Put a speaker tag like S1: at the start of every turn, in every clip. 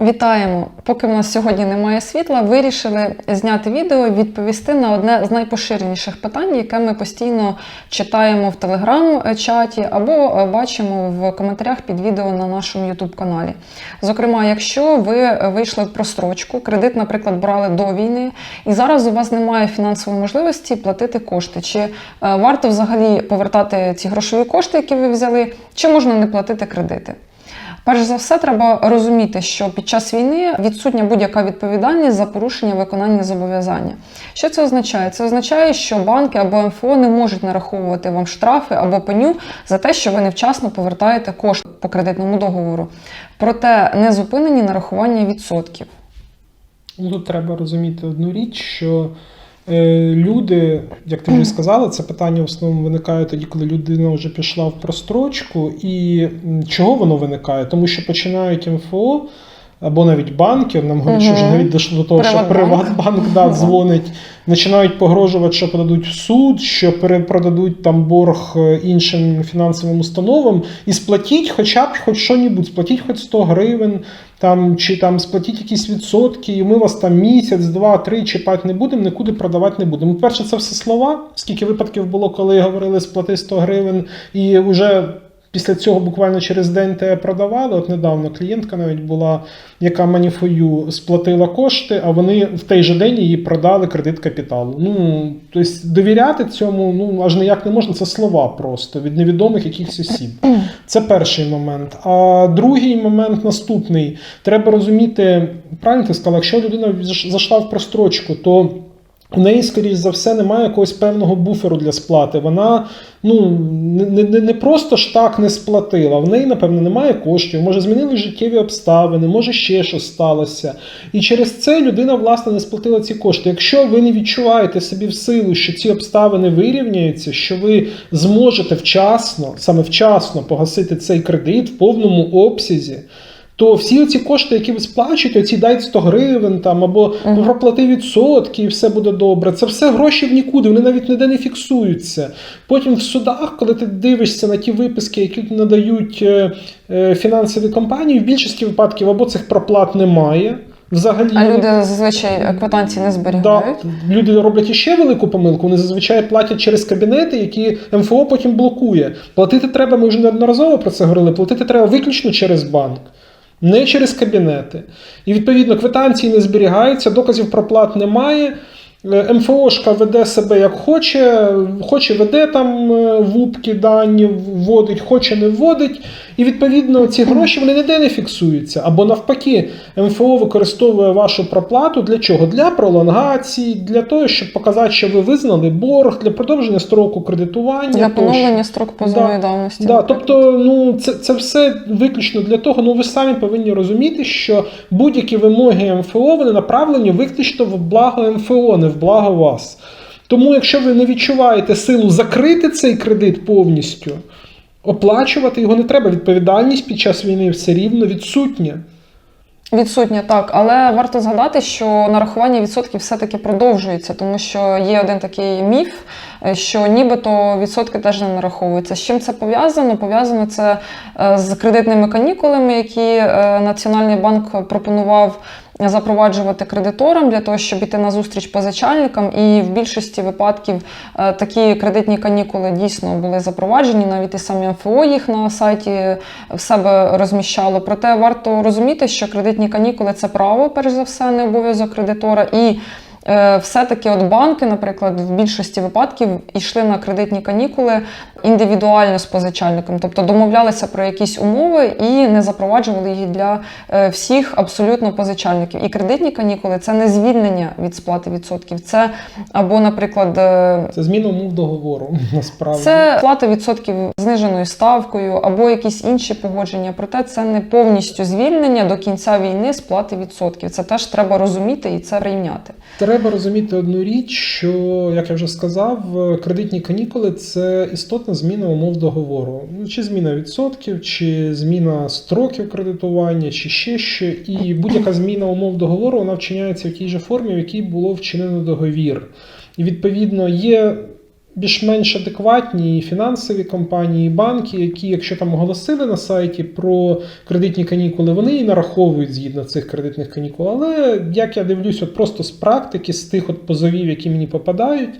S1: Вітаємо! Поки в нас сьогодні немає світла, вирішили зняти відео і відповісти на одне з найпоширеніших питань, яке ми постійно читаємо в телеграм-чаті або е, бачимо в коментарях під відео на нашому YouTube-каналі. Зокрема, якщо ви вийшли в прострочку, кредит, наприклад, брали до війни, і зараз у вас немає фінансової можливості платити кошти, чи е, варто взагалі повертати ці грошові кошти, які ви взяли, чи можна не платити кредити? Перш за все, треба розуміти, що під час війни відсутня будь-яка відповідальність за порушення виконання зобов'язання. Що це означає? Це означає, що банки або МФО не можуть нараховувати вам штрафи або пеню за те, що ви невчасно повертаєте кошти по кредитному договору. Проте не зупинені нарахування відсотків.
S2: Ну, Тут треба розуміти одну річ, що люди, як ти вже сказала, це питання в основному виникає тоді, коли людина вже пішла в прострочку. І чого воно виникає? Тому що починають МФО або навіть банки, нам говорять, що вже навіть дійшло до того, що.
S1: Приватбанк
S2: да, дзвонить, починають погрожувати, що подадуть в суд, що перепродадуть там борг е, іншим фінансовим установам, і сплатіть хоча б хоч що-небудь, сплатіть хоч 100 гривень, там, чи там сплатіть якісь відсотки, і ми вас там місяць, два, три чіпати не будемо, нікуди продавати не будемо. Перше, це все слова. Скільки випадків було, коли говорили сплати 100 гривень, і вже після цього буквально через день те продавали. От недавно клієнтка навіть була, яка маніфою сплатила кошти, а вони в той же день її продали кредит капіталу. Ну, тобто довіряти цьому ну аж ніяк не можна. Це слова просто від невідомих якихось осіб. Це перший момент. А другий момент наступний. Треба розуміти, правильно ти сказала, якщо людина зайшла в прострочку, то у неї, скоріш за все, немає якогось певного буферу для сплати. Вона ну, не, не, не просто ж так не сплатила. В неї, напевно, немає коштів, може, змінили життєві обставини, може ще щось сталося. І через це людина, власне, не сплатила ці кошти. Якщо ви не відчуваєте собі в силу, що ці обставини вирівняються, що ви зможете вчасно, саме вчасно погасити цей кредит в повному обсязі. То всі ці кошти, які ви сплачуєте, оці дайте 100 гривень там або
S1: Мгм.
S2: проплати відсотки, і все буде добре. Це все гроші в нікуди, вони навіть ніде не фіксуються. Потім в судах, коли ти дивишся на ті виписки, які надають е, е, фінансові компанії, в більшості випадків або цих проплат немає. Взагалі,
S1: А люди зазвичай квитанції не
S2: Да,
S1: зберігають.
S2: люди роблять іще велику помилку. Вони зазвичай платять через кабінети, які МФО потім блокує. Платити треба, ми вже неодноразово про це говорили. Платити треба виключно через банк, не через кабінети. І відповідно квитанції не зберігаються, доказів про плат немає. Е, МФОшка веде себе як хоче, хоче веде там е, вупки дані, вводить, хоче не вводить. І відповідно ці гроші вони ніде не фіксуються. Або навпаки, МФО використовує вашу проплату для чого? Для пролонгації, для того, щоб показати, що ви визнали борг, для продовження строку кредитування.
S1: Для поновлення строк позовної
S2: Да.
S1: давності.
S2: Да, тобто, ну це, це все виключно для того. Ну ви самі повинні розуміти, що будь-які вимоги МФО вони направлені виключно в благо МФО, не в благо вас. Тому, якщо ви не відчуваєте силу закрити цей кредит повністю, оплачувати його не треба. Відповідальність під час війни все рівно відсутня.
S1: Відсутня, так, але варто згадати, що нарахування відсотків все-таки продовжується, тому що є один такий міф, що нібито відсотки теж не нараховуються. З чим це пов'язано? Пов'язано це е, з кредитними канікулами, які е, Національний банк пропонував запроваджувати кредиторам для того, щоб іти на зустріч позичальникам. І в більшості випадків е, такі кредитні канікули дійсно були запроваджені. Навіть і самі МФО їх на сайті в себе розміщало. Проте варто розуміти, що кредитні канікули це право, перш за все, не обов'язок кредитора. І е, все-таки от банки, наприклад, в більшості випадків йшли на кредитні канікули індивідуально з позичальником, тобто домовлялися про якісь умови і не запроваджували їх для е, всіх абсолютно позичальників. І кредитні канікули це не звільнення від сплати відсотків. Це або, наприклад, е,
S2: Це зміна умов договору. Насправді
S1: це плата відсотків зниженою ставкою або якісь інші погодження. Проте це не повністю звільнення до кінця війни з плати відсотків. Це теж треба розуміти і це прийняти.
S2: Треба розуміти одну річ, що, як я вже сказав, кредитні канікули це істотна зміна умов договору. Ну, Чи зміна відсотків, чи зміна строків кредитування, чи ще що. І будь-яка зміна умов договору вона вчиняється в тій же формі, в якій було вчинено договір. І відповідно є більш-менш адекватні фінансові компанії, банки, які, якщо там оголосили на сайті про кредитні канікули, вони і нараховують згідно цих кредитних канікул. Але як я дивлюсь, от просто з практики, з тих от позовів, які мені попадають.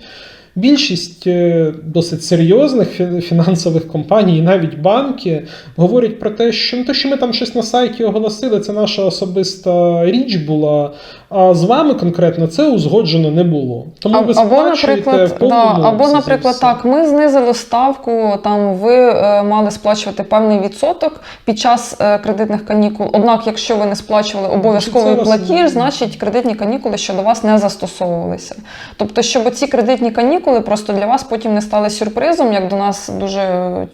S2: Більшість е, досить серйозних фінансових компаній, і навіть банки, говорять про те, що не те, що ми там щось на сайті оголосили, це наша особиста річ була. А з вами конкретно це узгоджено не було. Тому ви
S1: або, наприклад,
S2: в
S1: да, або, наприклад, так, ми знизили ставку, там ви е, мали сплачувати певний відсоток під час е, кредитних канікул. Однак, якщо ви не сплачували обов'язковий платіж, значить кредитні канікули щодо вас не застосовувалися. Тобто, щоб ці кредитні канікули просто для вас потім не стали сюрпризом, як до нас дуже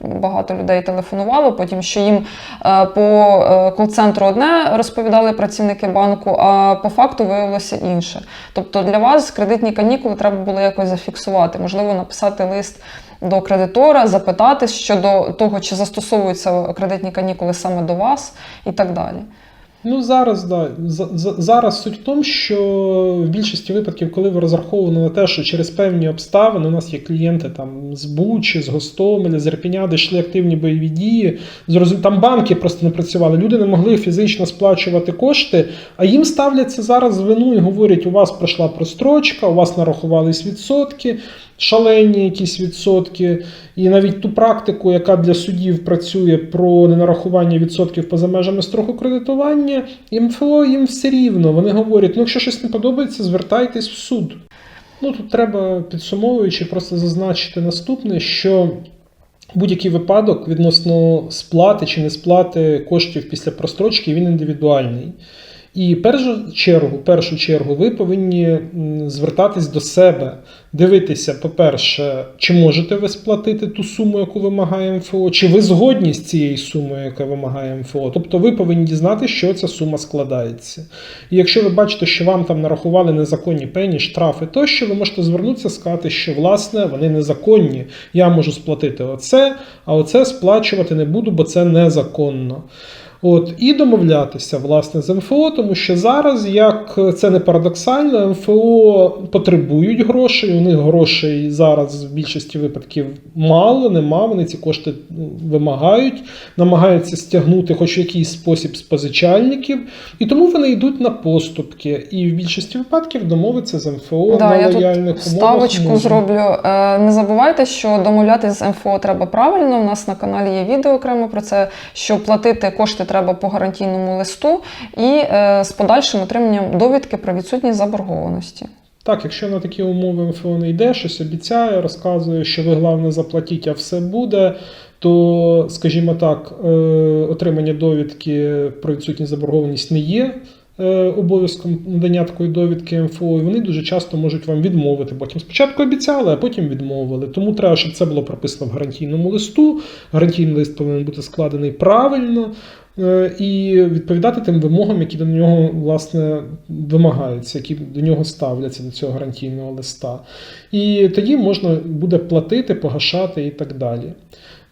S1: багато людей телефонувало, потім що їм е, по е, кол-центру одне розповідали працівники банку, а по факту виявилося інше. Тобто для вас кредитні канікули треба було якось зафіксувати, можливо, написати лист. До кредитора запитати щодо того, чи застосовуються кредитні канікули саме до вас, і так далі.
S2: Ну зараз да за- за- зараз суть в тому, що в більшості випадків, коли ви розраховували на те, що через певні обставини у нас є клієнти там з Бучі, з Гостомеля, з Ірпеня, де йшли активні бойові дії. Там банки просто не працювали. Люди не могли фізично сплачувати кошти, а їм ставляться зараз вину і говорять: у вас пройшла прострочка, у вас нарахувались відсотки. Шалені якісь відсотки, і навіть ту практику, яка для судів працює про ненарахування відсотків поза межами строку кредитування, і МФО їм все рівно. Вони говорять: ну, якщо щось не подобається, звертайтесь в суд. Ну тут треба підсумовуючи, просто зазначити наступне, що будь-який випадок відносно сплати чи не сплати коштів після прострочки він індивідуальний. І першу чергу, першу чергу, ви повинні звертатись до себе, дивитися, по-перше, чи можете ви сплатити ту суму, яку вимагає МФО, чи ви згодні з цією сумою, яка вимагає МФО. Тобто ви повинні дізнати, що ця сума складається. І якщо ви бачите, що вам там нарахували незаконні пені, штрафи тощо, ви можете звернутися, сказати, що власне вони незаконні. Я можу сплатити оце, а оце сплачувати не буду, бо це незаконно. От, і домовлятися власне з МФО, тому що зараз, як це не парадоксально, МФО потребують грошей. У них грошей зараз в більшості випадків мало, нема. Вони ці кошти ну, вимагають, намагаються стягнути хоч якийсь спосіб з позичальників, і тому вони йдуть на поступки. І в більшості випадків домовитися з МФО
S1: Да,
S2: на
S1: я
S2: лояльних
S1: тут
S2: умовах.
S1: ставочку
S2: можна.
S1: зроблю. Е, Не забувайте, що домовлятися з МФО треба правильно. У нас на каналі є відео окремо про це, що платити кошти треба по гарантійному листу і е, з подальшим отриманням довідки про відсутність заборгованості.
S2: Так, якщо на такі умови МФО не йде, щось обіцяє, розказує, що ви головне заплатіть, а все буде, то, скажімо так, е, отримання довідки про відсутність заборгованість не є. е, Обов'язком надання такої довідки МФО, і вони дуже часто можуть вам відмовити. Потім спочатку обіцяли, а потім відмовили. Тому треба, щоб це було прописано в гарантійному листу. Гарантійний лист повинен бути складений правильно і відповідати тим вимогам, які до нього власне вимагаються, які до нього ставляться до цього гарантійного листа. І тоді можна буде платити, погашати і так далі.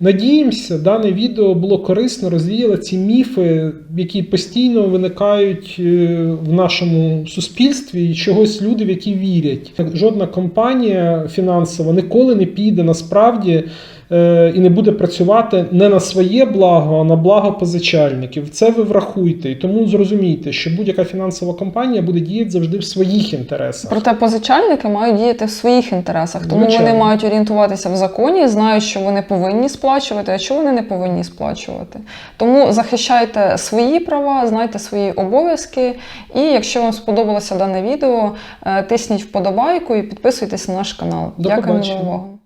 S2: Надіємося, дане відео було корисно, розвіяло ці міфи, які постійно виникають е, в нашому суспільстві, і чогось люди, в які вірять. Жодна компанія фінансова ніколи не піде насправді е, і не буде працювати не на своє благо, а на благо позичальників. Це ви врахуйте. І тому зрозумійте, що будь-яка фінансова компанія буде діяти завжди в своїх інтересах.
S1: Проте позичальники мають діяти в своїх інтересах, тому
S2: Звичайно.
S1: вони мають орієнтуватися в законі, знають, що вони повинні сплачувати, а що вони не повинні сплачувати. Тому захищайте свої права, знайте свої обов'язки. І якщо вам сподобалося дане відео, е, тисніть вподобайку і підписуйтесь на наш канал.
S2: До
S1: Дякуємо за увагу.